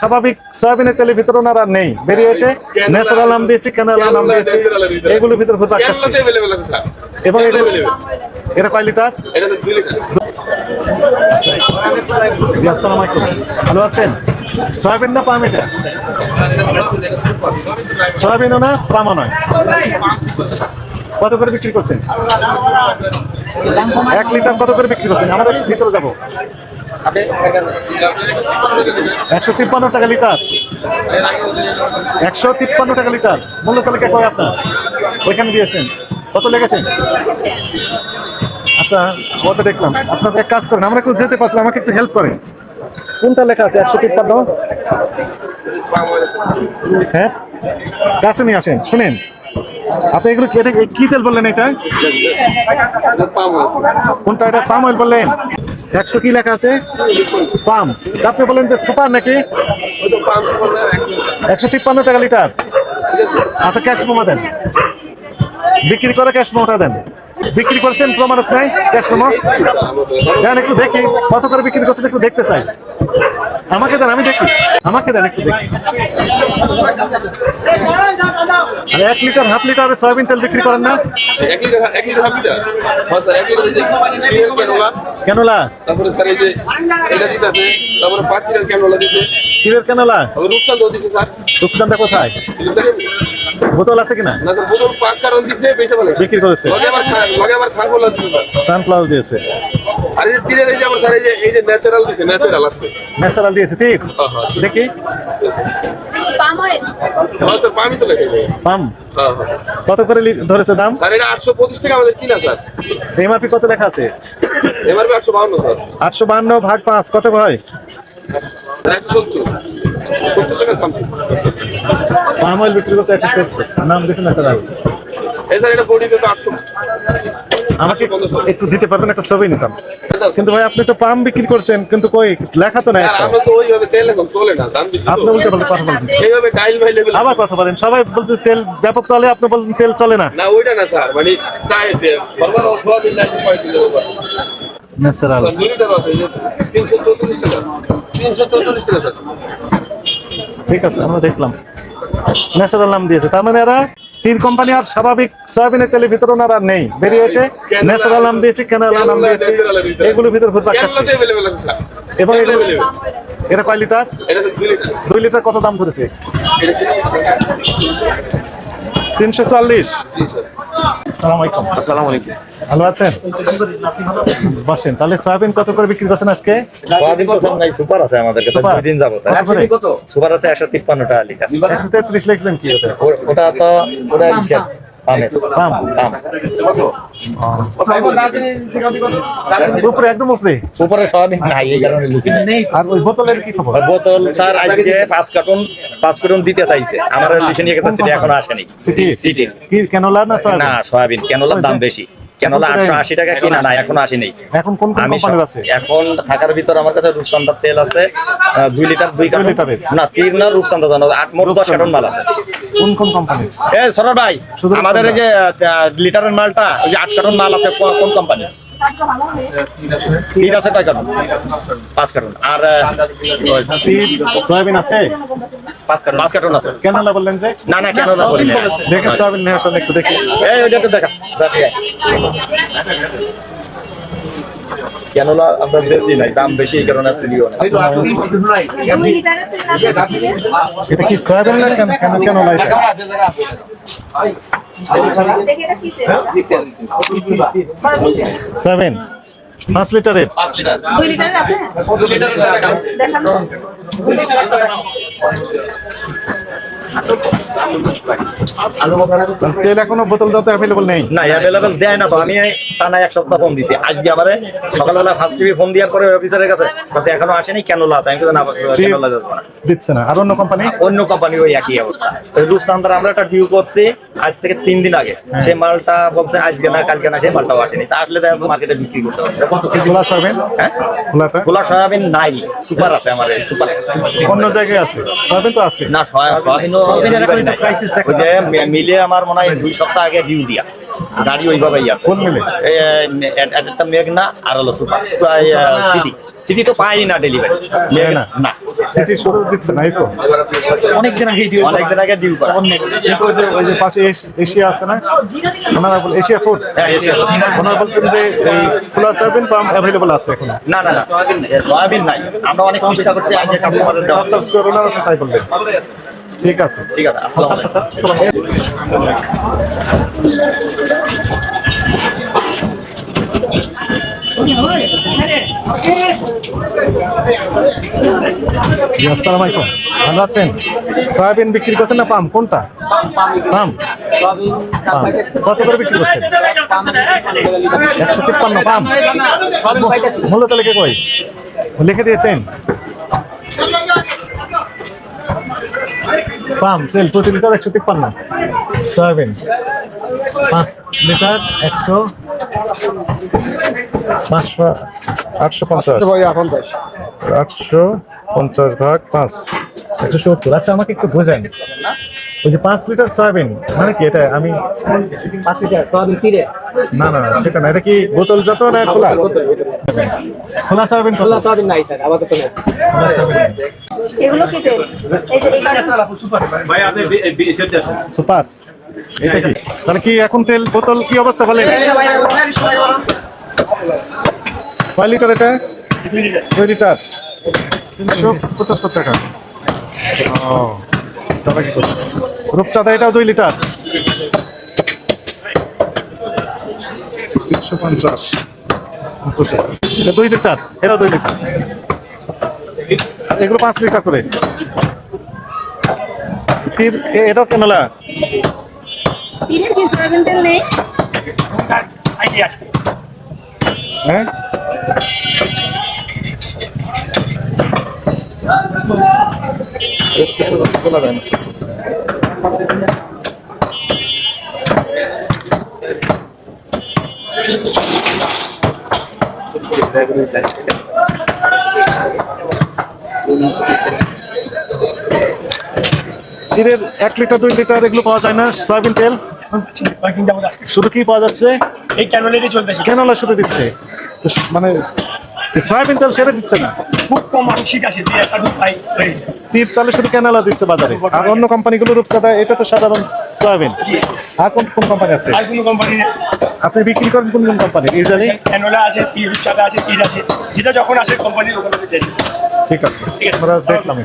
স্বাভাবিক সয়াবিনের তেলের ভিতরে ওনার আর নেই। বেরিয়ে এসে ন্যাচারাল নাম দিয়েছি ক্যানালা নাম দিয়েছি এগুলোর ভিতরে ঘুরপাক খাচ্ছে। এবং। এটা কয় লিটার? এটা তো 2 লিটার। জি, আসসালামু আলাইকুম। ভালো আছেন? সয়াবিন না পাম এটা? সয়াবিনও না পামও নয়। কত করে বিক্রি করছেন? এক লিটার কত করে বিক্রি করছেন? আমরা ভিতরে যাব। একশো তিপ্পান্ন টাকা লিটার। একশো তিপ্পান্ন টাকা লিটার। মূল্য তালিকা কয় আপনার? ওইখানে দিয়েছেন। কত লেগেছেন আচ্ছা ওটা দেখলাম। আপনার এক কাজ করেন, আমরা একটু যেতে পারছি আমাকে একটু হেল্প করেন। কোনটা লেখা আছে, একশো তিপ্পান্ন? হ্যাঁ? কাছে নিয়ে আসেন, শুনেন। আপনি এগুলো কি তেল বললেন এটা? কোনটা, এটা পাম অয়েল বললেন? একশো কি লেখা আছে? পাম। আপনি বলেন যে সুপার নাকি? একশো তিপ্পান্ন টাকা লিটার। আচ্ছা ক্যাশ মোমা দেন। বিক্রি করে ক্যাশ মোমাটা দেন। বিক্রি করছেন প্রমাণক নাই? ক্যাশ মোমা? দেন, একটু দেখি। কত করে বিক্রি করছেন একটু দেখতে চাই। আমাকে দেন আমি দেখি আমাকে দেন একটু দেখি। আর এক লিটার হাফ লিটার সয়াবিন তেল বিক্রি করেন না? কেনলা তারপরে স্যার এই যে এটা দিতেছে তারপরে পাঁচ লিটার ক্যানোলা। দিছে কিরের কেনলা রূপচাঁদ দিছে স্যার রূপচান্দা কোথায়? বোতল আছে কিনা? না স্যার বোতল পাঁচ কারণ দিছে বেশি বলে বিক্রি করেছে। লগে আবার লগে আবার সানফ্লাওয়ার দিয়েছে। আর এই যে তীরের এই যে আমার স্যার এই যে এই যে ন্যাচারাল দিছে ন্যাচারাল আছে। ন্যাচারাল দিয়েছে ঠিক? হ্যাঁ, হ্যাঁ। দেখি। পাম অয়েল তো পামই তো লেগে পাম হ্যাঁ কত করে ধরেছে দাম? স্যার এটা আটশো পঁচিশ টাকা আমাদের কিনা স্যার। এমআরপি কত লেখা আছে? এমআরপি আটশো বাহান্ন স্যার। আটশো বান্ন ভাগ পাঁচ কত হয়? সামথিং পাম অয়েল বিক্রি করছে একশো সত্তর। নাম দিয়েছে ন্যাচারাল এই স্যার এটা বডিতে তো আটশো আমাকে একটু দিতে পারবেন একটা ছবি নিতাম। কিন্তু ভাই আপনি তো পাম বিক্রি করছেন কিন্তু কই লেখা তো নাই আমরা তো ওইভাবে তেল এখন চলে না দাম বেশি আপনি। উল্টে পাল্টে কথা বলছেন এইভাবে ডাইল ভাই লেভেল আবার কথা বলেন সবাই বলছে তেল ব্যাপক চলে আপনি বলছেন তেল চলে না। না ওইটা না স্যার মানে চাই তেল। ন্যাচারাল। লিটার আছে চৌচল্লিশ টাকা। তিনশো চৌচল্লিশ টাকা স্যার। ঠিক আছে আমরা দেখলাম। ন্যাচারাল নাম দিয়েছে তার মানে এরা তিন কোম্পানি আর স্বাভাবিক সয়াবিনের তেলের ভিতরে ওনারা আর নেই। বেরিয়ে এসে ন্যাচারাল নাম দিয়েছে ক্যানালা নাম দিয়েছে। এগুলোর ভিতরে ঘুরপাক খাচ্ছে। এবং এগুলো এটা কয় লিটার? দুই লিটার। কত দাম ধরেছে? তিনশো চল্লিশ ভালো আছেন? বসেন তাহলে সয়াবিন কত করে বিক্রি করছেন আজকে? সুপার আছে আমাদের কাছে সুপার? দুই দিন যাব সুপার আছে একশো তিপ্পান্ন টাকা লিখা একশো তেত্রিশ লিখলেন কি ওটা? ওটা তো ওটা ইসের পামের পাম পাম। উপরে একদম উপরে। উপরে সোয়াবিন নাই এই কারণে নেই। আর ওই বোতলের কি খবর? বোতল স্যার আজকে পাঁচ কার্টন পাঁচ কার্টন দিতে চাইছে। আমার লিখে নিয়ে গেছে সিটি এখনও আসেনি। সিটি সিটি কি কেনলা না সয়াবিন না সোয়াবিন কেনলার দাম বেশি। কেনলা আটশো আশি টাকা কিনা? না এখনও আসেনি। এখন কোন কোন আমি আছে? এখন থাকার ভিতর আমার কাছে রূপচান্দার তেল আছে। দুই লিটার দুই কার্টুন? না তিন না রূপচান্দা জানো আট মোট দশ কার্টুন মাল আছে। কোন কোন কোম্পানির এ সরর ভাই আমাদের এই যে লিটারের মালটা ওই যে আট কার্টন মাল আছে কোন- কোন কোম্পানি তিন আছে কয় পাঁচ কার্টন। আর সয়াবিন আছে? পাঁচ কার্টন। আছে। কেনলা বললেন যে? না না কেন না বলি না। দেখে সয়াবিন নিয়ে আসেন একটু দেখি। এই ওইটা একটু দেখা। কেননা আমরা বেশি নাই দাম বেশি এই কারণে আপনি এটা কি সয়াবিন না কেন কেন দেখি এটা কি তেল পাঁচ লিটারের? এখনও বোতল দাও অ্যাভেলেবল নেই? না অ্যাভেলেবেল দেয় না তো। আমি টানা এক সপ্তাহ ফোন দিছি। আজকে আমারে সকালবেলা ফার্স্ট টিভি ফোন দেওয়ার পরে অফিসারের কাছে কাছে এখনও আসেনি কেন আছে? আমি না দিচ্ছে না। আর অন্য কোম্পানি অন্য কোম্পানি ওই একই অবস্থা। ওই রূপসান্দার আমরা একটা ডিউ করছি। আজ থেকে তিন দিন আগে। সে মালটা বলছে আজকে না কালকে না। সেই মালটাও আসেনি। তা আসলে দেখা মার্কেটে বিক্রি করতে হবে খোলা সয়াবিন? হ্যাঁ? খোলা সয়াবিন নাই। সুপার আছে আমার সুপার। অন্য জায়গায় আছে? সয়াবিন তো আছে। না সয়াবিন মিলে আমার মনে হয় দুই সপ্তাহ আগে ডিউ দিয়া। গাড়ি ওইভাবেই আছে। কোন মিলে? একটা মেঘনা আর হলো সুপার। সিটি। সিটি তো পাই না ডেলিভারি মেঘনা? না। সিটি শুরু দিচ্ছে না এই তো? অনেকদিন আগে ডিউ করা। কিন্তু ওই যে ওই যে পাশে এস- এশিয়া আছে না? ওনারা বলে এশিয়া ফুড হ্যাঁ, এশিয়া ফুড। ওনারা বলছেন যে এই খোলা সয়াবিন পাম্প অ্যাভেলেবল আছে এখন। না না না সয়াবিন নাই। আমরা অনেক চেষ্টা করছি আগে তাই বললেন। ঠিক আছে। ঠিক আছে আসসালামু আলাইকুম। আসসালামু আলাইকুম। ভালো আছেন? সয়াবিন বিক্রি করছেন না পাম? কোনটা? পাম। পাম। কত করে বিক্রি করছেন? একশো তিপ্পান্ন পাম। মূল্য তালিকা কই? লিখে দিয়েছেন। পাম তেল প্রতি লিটার একশো তিপ্পান্ন। সয়াবিন পাঁচ লিটার একশো পাঁচশো আটশো পঞ্চাশ। আটশো পঞ্চাশ। ভাগ পাঁচ। একশো সত্তর। আচ্ছা আমাকে একটু বোঝেন। ওই যে পাঁচ লিটার সয়াবিন মানে কি এটা? আমি না না না, সেটা না। এটা কি বোতল যত না খোলা? খোলা সয়াবিন খোলা সয়াবিন নাই স্যার আমাকে তো এগুলো কি তেল? এই যে সুপার। এটা কি? তাহলে কি এখন তেল বোতল কি অবস্থা বলেন কয় লিটার এটা? দুই লিটার। তিনশো পঁচাত্তর টাকা। ও কি করছে? রূপচাঁদা এটাও দুই লিটার। তিনশো পঞ্চাশ। এটা দুই লিটার। এটাও দুই লিটার। এগুলো পাঁচ লিটার করে। তীর এ- এটাও কেনলা তিনের কি সয়াবিন তেল নেই? হ্যাঁ? কিছু যায় না। ক্ষীরের এক লিটার দুই লিটার এগুলো পাওয়া যায় না সয়াবিন তেল। শুধু কি পাওয়া যাচ্ছে? এই ক্যানোলেরই চলতেছে কেনলা শুধু দিচ্ছে। মানে সয়াবিন তেল সেটা দিচ্ছে না। খুব কম আংশিক আছে তাহলে শুধু দিচ্ছে বাজারে। আর অন্য কোম্পানিগুলো রূপসাদা এটা তো সাধারণ সয়াবিন। আর কোন কোন কোম্পানি আছে? আর কোনো কোম্পানি আপনি বিক্রি করেন কোন কোন কোম্পানি? ইউজালি ক্যানোলা আছে আছে আছে। যেটা যখন আসে ওখানে দেয়। ঠিক আছে। আমরা দেখলাম।